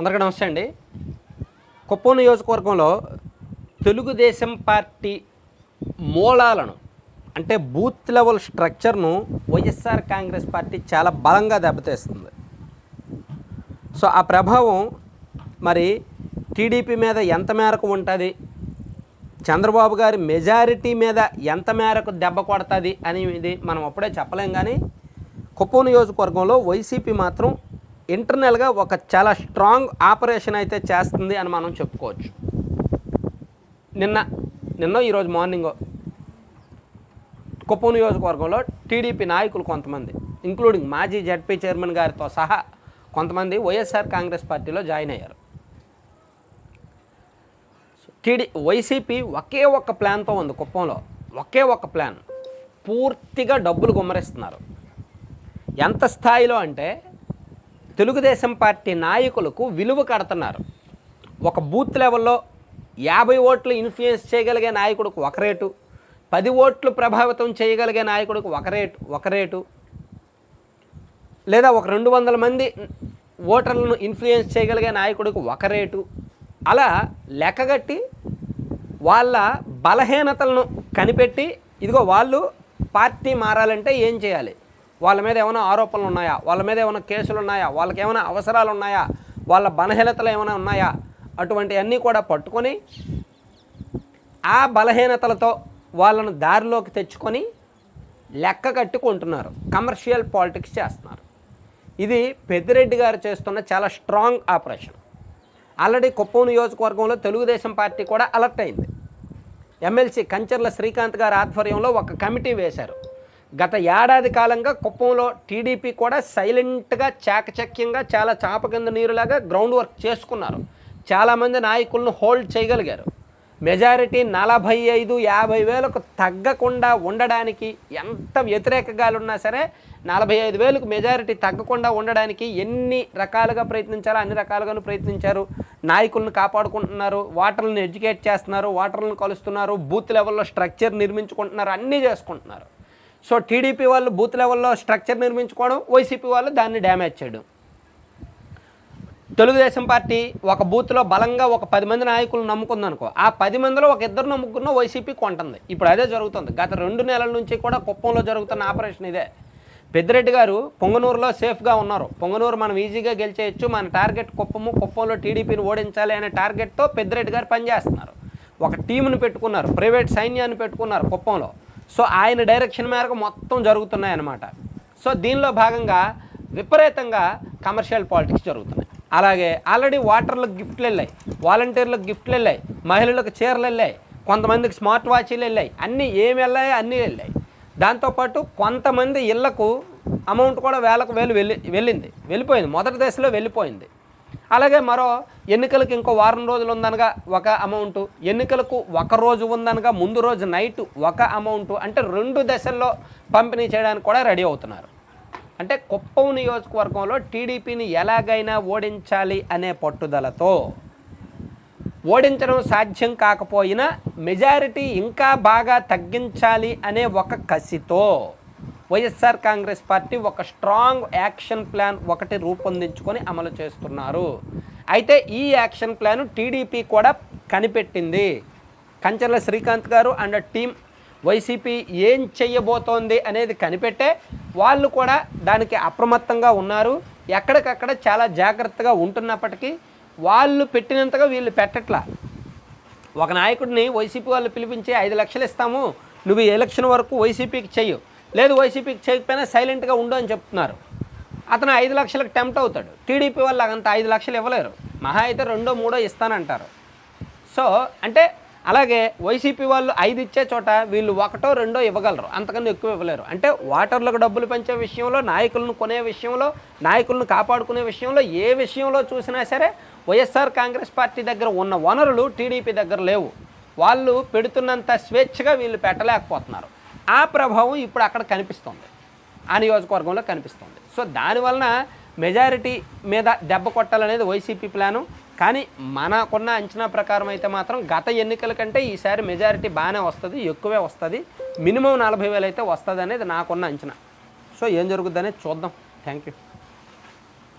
అందరికీ నమస్తే అండి. కుప్పం నియోజకవర్గంలో తెలుగుదేశం పార్టీ మూలాలను అంటే బూత్ లెవెల్ స్ట్రక్చర్ను వైఎస్ఆర్ కాంగ్రెస్ పార్టీ చాలా బలంగా దెబ్బతీస్తుంది. సో ఆ ప్రభావం మరి టీడీపీ మీద ఎంత మేరకు ఉంటుంది చంద్రబాబు గారి మెజారిటీ మీద ఎంత మేరకు దెబ్బ కొడుతుంది అనేది మనం అప్పుడే చెప్పలేం కానీ కుప్పం నియోజకవర్గంలో వైసీపీ మాత్రం ఇంటర్నల్గా ఒక చాలా స్ట్రాంగ్ ఆపరేషన్ అయితే చేస్తుంది అని మనం చెప్పుకోవచ్చు. నిన్న నిన్న ఈరోజు మార్నింగ్ కుప్పం నియోజకవర్గంలో టీడీపీ నాయకులు కొంతమంది ఇంక్లూడింగ్ మాజీ జడ్పీ చైర్మన్ గారితో సహా కొంతమంది వైఎస్ఆర్ కాంగ్రెస్ పార్టీలో జాయిన్ అయ్యారు. టీడీ వైసీపీ ఒకే ఒక్క ప్లాన్తో ఉంది కుప్పంలో ఒకే ఒక్క ప్లాన్ పూర్తిగా డబ్బులు గుమ్మరిస్తున్నారు. ఎంత స్థాయిలో అంటే తెలుగుదేశం పార్టీ నాయకులకు విలువ కడుతున్నారు. ఒక బూత్ లెవెల్లో యాభై ఓట్లు ఇన్ఫ్లుయెన్స్ చేయగలిగే నాయకుడికి ఒక రేటు పది ఓట్లు ప్రభావితం చేయగలిగే నాయకుడికి ఒక రేటు ఒక రేటు లేదా ఒక రెండు వందల మంది ఓటర్లను ఇన్ఫ్లుయెన్స్ చేయగలిగే నాయకుడికి ఒక రేటు. అలా లెక్కగట్టి వాళ్ళ బలహీనతలను కనిపెట్టి ఇదిగో వాళ్ళు పార్టీ మారాలంటే ఏం చేయాలి? వాళ్ళ మీద ఏమైనా ఆరోపణలు ఉన్నాయా? వాళ్ళ మీద ఏమైనా కేసులు ఉన్నాయా? వాళ్ళకి ఏమైనా అవసరాలు ఉన్నాయా? వాళ్ళ బలహీనతలు ఏమైనా ఉన్నాయా? అటువంటివన్నీ కూడా పట్టుకొని ఆ బలహీనతలతో వాళ్ళను దారిలోకి తెచ్చుకొని లెక్క కట్టుకుంటున్నారు. కమర్షియల్ పాలిటిక్స్ చేస్తున్నారు. ఇది పెద్దిరెడ్డి గారు చేస్తున్న చాలా స్ట్రాంగ్ ఆపరేషన్. ఆల్రెడీ కుప్పం నియోజకవర్గంలో తెలుగుదేశం పార్టీ కూడా అలర్ట్ అయింది. ఎమ్మెల్సీ కంచర్ల శ్రీకాంత్ గారి ఆధ్వర్యంలో ఒక కమిటీ వేశారు. గత ఏడాది కాలంగా కుప్పంలో టీడీపీ కూడా సైలెంట్గా చాకచక్యంగా చాలా చాప కింద నీరులాగా గ్రౌండ్ వర్క్ చేసుకున్నారు. చాలామంది నాయకులను హోల్డ్ చేయగలిగారు. మెజారిటీ నలభై ఐదు యాభై వేలకు తగ్గకుండా ఉండడానికి ఎంత వ్యతిరేకగాలు ఉన్నా సరే నలభై ఐదు వేలకు మెజారిటీ తగ్గకుండా ఉండడానికి ఎన్ని రకాలుగా ప్రయత్నించాలో అన్ని రకాలుగాను ప్రయత్నించారు. నాయకులను కాపాడుకుంటున్నారు వాటర్లను ఎడ్యుకేట్ చేస్తున్నారు వాటర్లను కలుస్తున్నారు బూత్ లెవెల్లో స్ట్రక్చర్ నిర్మించుకుంటున్నారు అన్నీ చేసుకుంటున్నారు. సో టీడీపీ వాళ్ళు బూత్ లెవెల్లో స్ట్రక్చర్ నిర్మించుకోవడం వైసీపీ వాళ్ళు దాన్ని డ్యామేజ్ చేయడం. తెలుగుదేశం పార్టీ ఒక బూత్లో బలంగా ఒక పది మంది నాయకులు నమ్ముకుందనుకో ఆ పది మందిలో ఒక ఇద్దరు నమ్ముకున్న వైసీపీ కొంటుంది. ఇప్పుడు అదే జరుగుతుంది. గత రెండు నెలల నుంచి కూడా కుప్పంలో జరుగుతున్న ఆపరేషన్ ఇదే. పెద్దిరెడ్డి గారు పొంగనూరులో సేఫ్గా ఉన్నారు. పొంగనూరు మనం ఈజీగా గెలిచేయచ్చు. మన టార్గెట్ కుప్పము కుప్పంలో టీడీపీని ఓడించాలి అనే టార్గెట్తో పెద్దిరెడ్డి గారు పనిచేస్తున్నారు. ఒక టీంను పెట్టుకున్నారు. ప్రైవేట్ సైన్యాన్ని పెట్టుకున్నారు కుప్పంలో. సో ఆయన డైరెక్షన్ మేరకు మొత్తం జరుగుతున్నాయన్నమాట. సో దీనిలో భాగంగా విపరీతంగా కమర్షియల్ పాలిటిక్స్ జరుగుతున్నాయి. అలాగే ఆల్రెడీ వాటర్లకు గిఫ్ట్లు వెళ్ళాయి వాలంటీర్లకు గిఫ్ట్లు వెళ్ళాయి మహిళలకు చీరలు వెళ్ళాయి కొంతమందికి స్మార్ట్ వాచీలు వెళ్ళాయి అన్నీ ఏమి వెళ్ళాయి అన్నీ వెళ్ళాయి. దాంతోపాటు కొంతమంది ఇళ్ళకు అమౌంట్ కూడా వేలకు వేలు వెళ్ళి వెళ్ళింది వెళ్ళిపోయింది. మొదటి దశలో వెళ్ళిపోయింది. అలాగే మరో ఎన్నికలకు ఇంకో వారం రోజులు ఉందనగా ఒక అమౌంట్ ఎన్నికలకు ఒక రోజు ఉందనగా ముందు రోజు నైట్ ఒక అమౌంట్ అంటే రెండు దశల్లో పంపిణీ చేయడానికి కూడా రెడీ అవుతున్నారు. అంటే కుప్పం నియోజకవర్గంలో టీడీపీని ఎలాగైనా ఓడించాలి అనే పట్టుదలతో ఓడించడం సాధ్యం కాకపోయినా మెజారిటీ ఇంకా బాగా తగ్గించాలి అనే ఒక కసితో వైఎస్ఆర్ కాంగ్రెస్ పార్టీ ఒక స్ట్రాంగ్ యాక్షన్ ప్లాన్ ఒకటి రూపొందించుకొని అమలు చేస్తున్నారు. అయితే ఈ యాక్షన్ ప్లాన్ టీడీపీ కూడా కనిపెట్టింది. కంచర్ల శ్రీకాంత్ గారు అండ్ టీం వైసీపీ ఏం చెయ్యబోతోంది అనేది కనిపెట్టే వాళ్ళు కూడా దానికి అప్రమత్తంగా ఉన్నారు. ఎక్కడికక్కడ చాలా జాగ్రత్తగా ఉంటున్నప్పటికీ వాళ్ళు పెట్టినంతగా వీళ్ళు పెట్టట్లా. ఒక నాయకుడిని వైసీపీ వాళ్ళు పిలిపించి ఐదు లక్షలు ఇస్తాము నువ్వు ఎలక్షన్ వరకు వైసీపీకి చెయ్యు. లేదు వైసీపీకి చేయకపోయినా సైలెంట్గా ఉండు అని చెప్తున్నారు. అతను ఐదు లక్షలకు టెంప్ట్ అవుతాడు. టీడీపీ వాళ్ళు అంత ఐదు లక్షలు ఇవ్వలేరు. మహా అయితే రెండో మూడో ఇస్తానంటారు. సో అంటే అలాగే వైసీపీ వాళ్ళు ఐదు ఇచ్చే చోట వీళ్ళు ఒకటో రెండో ఇవ్వగలరు. అంతకన్నా ఎక్కువ ఇవ్వలేరు. అంటే వాటర్లకు డబ్బులు పెంచే విషయంలో నాయకులను కొనే విషయంలో నాయకులను కాపాడుకునే విషయంలో ఏ విషయంలో చూసినా సరే వైఎస్ఆర్ కాంగ్రెస్ పార్టీ దగ్గర ఉన్న వనరులు టీడీపీ దగ్గర లేవు. వాళ్ళు పెడుతున్నంత స్వేచ్ఛగా వీళ్ళు పెట్టలేకపోతున్నారు. ఆ ప్రభావం ఇప్పుడు అక్కడ కనిపిస్తుంది. ఆ నియోజకవర్గంలో కనిపిస్తుంది. సో దానివలన మెజారిటీ మీద దెబ్బ కొట్టాలనేది వైసీపీ ప్లాను. కానీ మనకున్న అంచనా ప్రకారం అయితే మాత్రం గత ఎన్నికల కంటే ఈసారి మెజారిటీ బాగానే వస్తుంది ఎక్కువే వస్తుంది. మినిమం నలభై వేలు అయితే వస్తుంది అనేది నాకున్న అంచనా. సో ఏం జరుగుతుందనేది చూద్దాం. Thank you